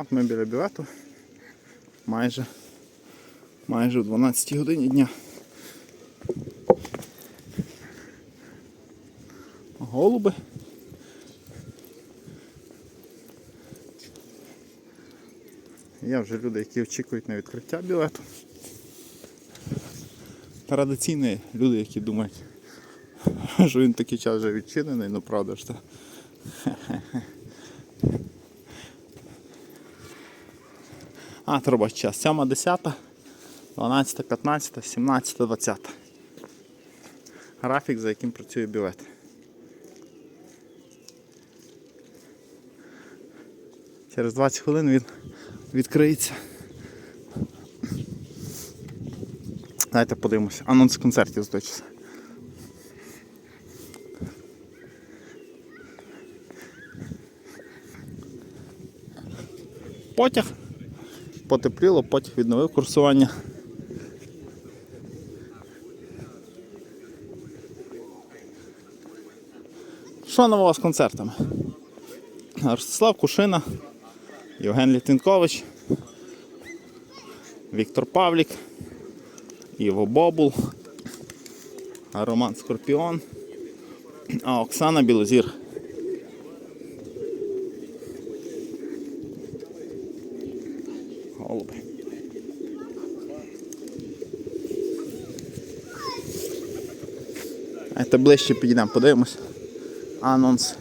От ми біля бювету. Майже, майже в 12 годині дня. Голуби. Є вже люди, які очікують на відкриття білету. Традиційні люди, які думають, що він такий час вже відчинений, ну правда ж це. А, робочий час. 7, 10, 12, 15, 17, 20. Графік, за яким працює білет. Через 20 хвилин він відкриється. Давайте подивимося. Анонс концертів здочиться. Потяг. Потепліло, потяг відновив курсування. Що нового з концертами? Ростислав Кушина, Євген Літвінкович, Віктор Павлік, Іво Бобул, Роман Скорпіон, а Оксана Білозір. Голуби. Давайте ближче підійдемо, подивимось. Анонс.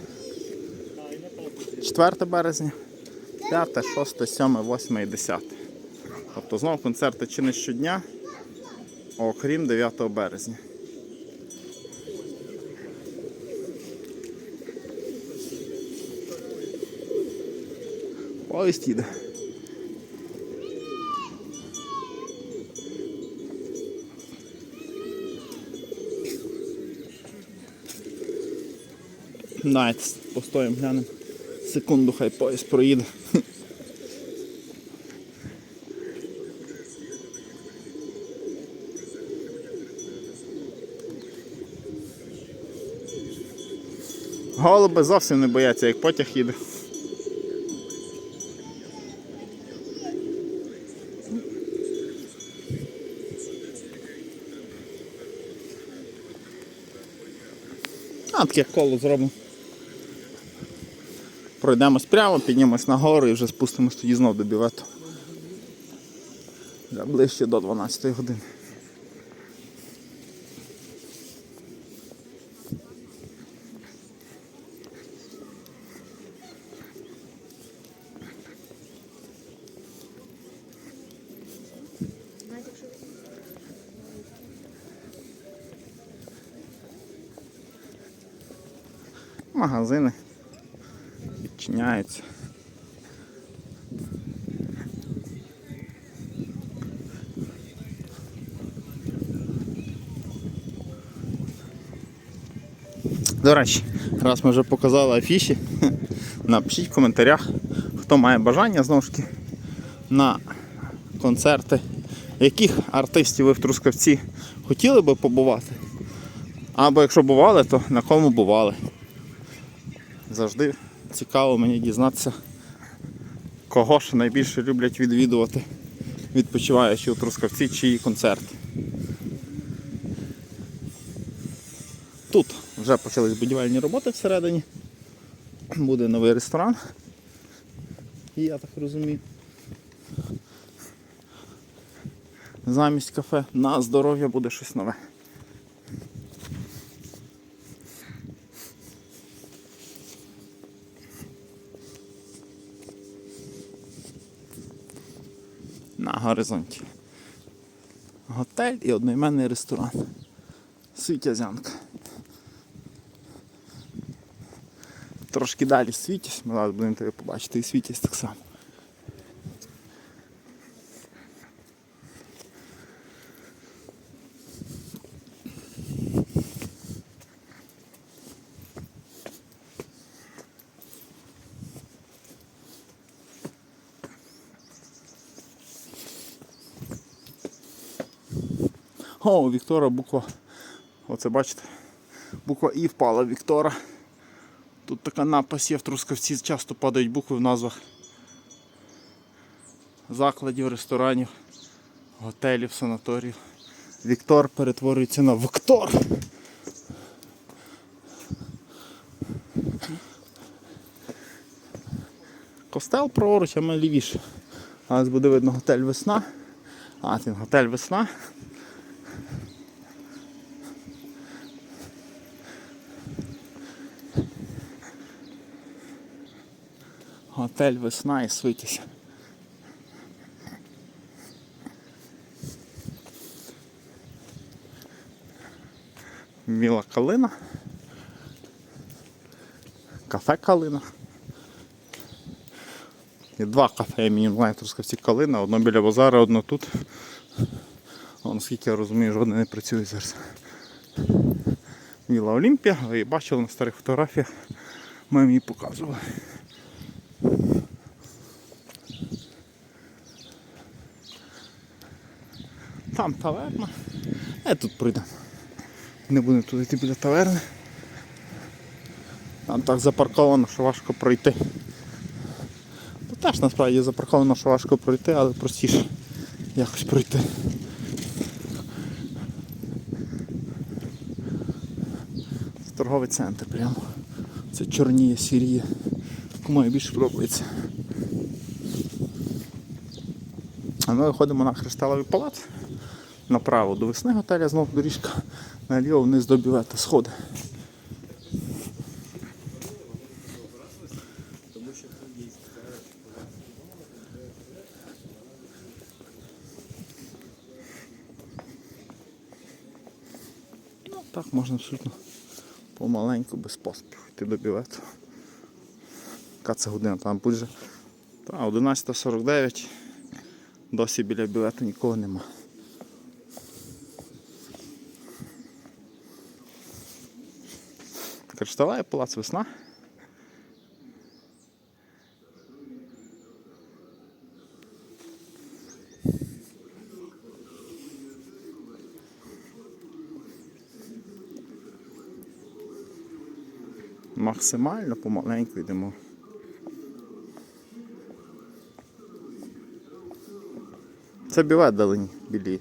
4 березня, 5, 6, 7, 8 і 10. Тобто знову концерти чи не щодня, окрім 9 березня. Поїзд їде. Давайте постоїмо, глянемо. Секунду, хай поїзд проїде. Голуби зовсім не бояться, як потяг їде. А, таке коло зробимо. Пройдемось прямо, піднімемось нагору і вже спустимось тоді знов до бівету. Вже ближче до 12 години. Магазини відчиняються. До речі, раз ми вже показали афіші, напишіть в коментарях, хто має бажання знову ж таки на концерти, яких артистів ви в Трускавці хотіли би побувати. Або якщо бували, то на кому бували. Завжди цікаво мені дізнатися, кого ж найбільше люблять відвідувати, відпочиваючи у Трускавці чиї концерти. Тут вже почались будівельні роботи всередині. Буде новий ресторан. Я так розумію. Замість кафе на здоров'я буде щось нове. Горизонті. Готель і одноіменний ресторан. Світязянка. Трошки далі світязь, ми зараз будемо тебе побачити і світязь так само. О, у Віктора буква. Оце бачите? Буква І впала Віктора. Тут така напис є в Трускавці, часто падають букви в назвах. закладів, ресторанів, готелів, санаторіїв. Віктор перетворюється на Віктор. Костел праворуч, а ми лівіше. Зараз буде видно готель весна. А, він готель весна. Готель весна і свитязь. Міла калина. Кафе калина. Є два кафе імені Млайн Трускавці Калина, одно біля базара, одно тут. О, наскільки я розумію, жодне не працює зараз. Міла Олімпія, ви її бачили на старих фотографіях. Ми їм її показували. Там таверна. Я тут пройдемо. Не будемо туди йти біля таверни. Там так запарковано, що важко пройти. Тут теж насправді запарковано, що важко пройти, але простіше якось пройти. Це торговий центр прямо. Це чорніє, сіріє. Кому більше подобається. А ми виходимо на Кришталовий палац. Направо до весни готеля знову доріжка, наліво вниз до бювета сходи. Ну, так можна абсолютно помаленьку, без поспіху йти до бювету. Яка це година там буде? Та, 11.49. Досі біля бювету нікого нема. Кришталевий палац весна. Максимально помаленьку йдемо. Це бівет далині білі.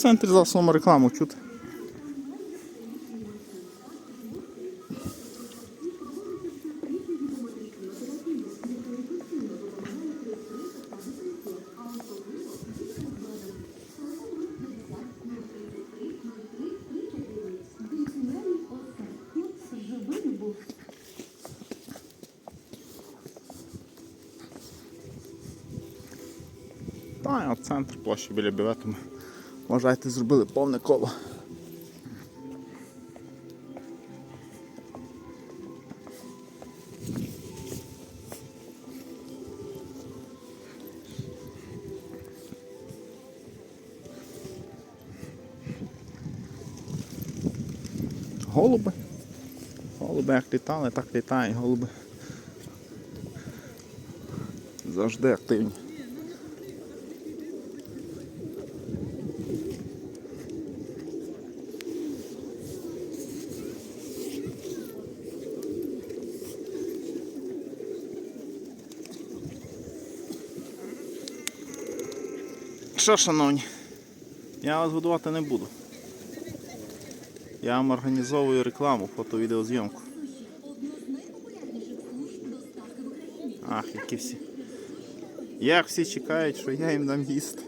Центрі за саму рекламу чути? Та, от центр площі біля бівету ми, вважайте, зробили повне коло. Голуби. Голуби як літали, так літають голуби. Завжди активні. Що, шановні, я вас годувати не буду. Я вам організовую рекламу, фото-відеозйомку. Ах, які всі. Як всі чекають, що я їм дам їсти.